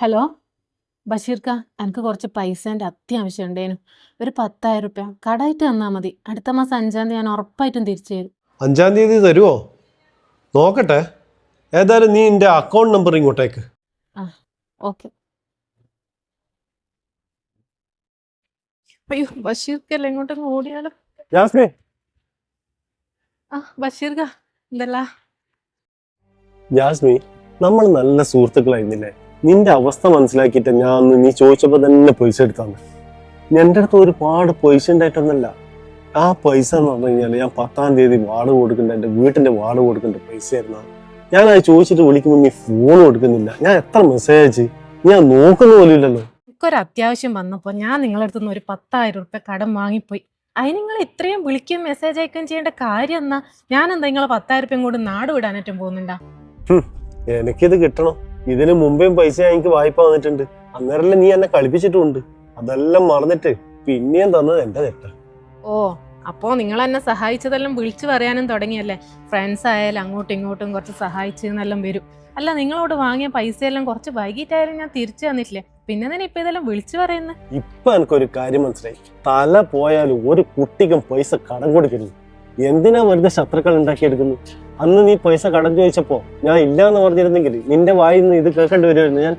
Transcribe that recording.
Hello? ബഷീർക്ക എനിക്ക് കുറച്ച് പൈസേന്റെ അത്യാവശ്യം ഉണ്ടേനു. ഒരു പത്തായിരം റുപ്യ കടയിട്ട് തന്നാൽ മതി. അടുത്ത മാസം അഞ്ചാം തീയതി ഞാൻ ഉറപ്പായിട്ടും തിരിച്ചു തരും. അഞ്ചാം തീയതി തരുമോ നോക്കട്ടെ. ഏതായാലും നീ എന്റെ അക്കൗണ്ട് നമ്പർ ഇങ്ങോട്ടേക്ക്. ആ ഓക്കെ. അയ്യോ ബഷീർക്കല്ല ഇങ്ങോട്ടങ്ങ് ഓടിയാലോ? ജാസ്മി ആ ബഷീർക്ക എന്തല്ല? ജാസ്മി നമ്മൾ നല്ല സുഹൃത്തുക്കളായിരുന്നില്ലേ? നിന്റെ അവസ്ഥ മനസ്സിലാക്കിയിട്ട് ഞാൻ നീ ചോദിച്ചപ്പോൾ തന്നെ പൈസ എടുത്താന്ന് എന്റെ അടുത്ത് ഒരുപാട് പൈസ ഉണ്ടായിട്ടൊന്നല്ല ആ പൈസ എന്ന് പറഞ്ഞു കഴിഞ്ഞാൽ ഞാൻ പത്താം തീയതി വാടക കൊടുക്കേണ്ട എന്റെ വീട്ടിന്റെ വാടക കൊടുക്കേണ്ട പൈസ ആയിരുന്നു ഞാൻ അത് ചോദിച്ചിട്ട് വിളിക്കുമ്പോൾ നീ ഫോൺ കൊടുക്കുന്നില്ല. ഞാൻ എത്ര മെസ്സേജ് ഞാൻ നോക്കുന്ന പോലും ഇല്ലല്ലോ. ഒരു അത്യാവശ്യം വന്നപ്പോൾ ഞാൻ നിങ്ങളുടെ അടുത്തുനിന്ന് ഒരു പത്തായിരം റുപ്യ കടം വാങ്ങിപ്പോയി. അതിന് നിങ്ങൾ ഇത്രയും വിളിക്കുകയും മെസ്സേജ് അയക്കുകയും ചെയ്യേണ്ട കാര്യം എന്നാ ഞാൻ എന്താ നിങ്ങളെ പത്തായിരം റുപ്യം കൊണ്ട് നാട് വിടാനായിട്ടും പോകുന്നുണ്ടാ? എനിക്കിത് കിട്ടണം. ഇതിന് മുമ്പേയും പൈസ എനിക്ക് വായ്പ വന്നിട്ടുണ്ട്. അന്നേരമല്ലേ നീ എന്നെ കളിപ്പിച്ചിട്ടുണ്ട് അതെല്ലാം മറന്നിട്ട് പിന്നെയും തന്നത് എന്റെ തെറ്റ. ഓ അപ്പോ നിങ്ങൾ എന്നെ സഹായിച്ചതെല്ലാം വിളിച്ചു പറയാനും തുടങ്ങിയല്ലേ? ഫ്രണ്ട്സ് ആയാലും അങ്ങോട്ടും ഇങ്ങോട്ടും കുറച്ച് സഹായിച്ചു എന്നെല്ലാം വരും. അല്ല നിങ്ങളോട് വാങ്ങിയ പൈസയെല്ലാം കുറച്ച് വൈകിട്ടായാലും ഞാൻ തിരിച്ചു തന്നിട്ടില്ലേ? പിന്നെ തന്നെ ഇപ്പൊ ഇതെല്ലാം വിളിച്ചു പറയുന്നത് ഇപ്പൊ എനിക്കൊരു കാര്യം മനസ്സിലായി. തല പോയാലും ഒരു കുട്ടിക്കും പൈസ കടം കൊടുക്കരുത്. എന്തിനാ വെറുതെ ശത്രുക്കൾ ഉണ്ടാക്കിയെടുക്കുന്നു? അന്ന് നീ പൈസ കടം ചോദിച്ചപ്പോ ഞാൻ ഇല്ല എന്ന് പറഞ്ഞിരുന്നെങ്കിൽ നിന്റെ വായിൽ നിന്ന് ഇത് കേൾക്കേണ്ടി വരുമായിരുന്നു. ഞാൻ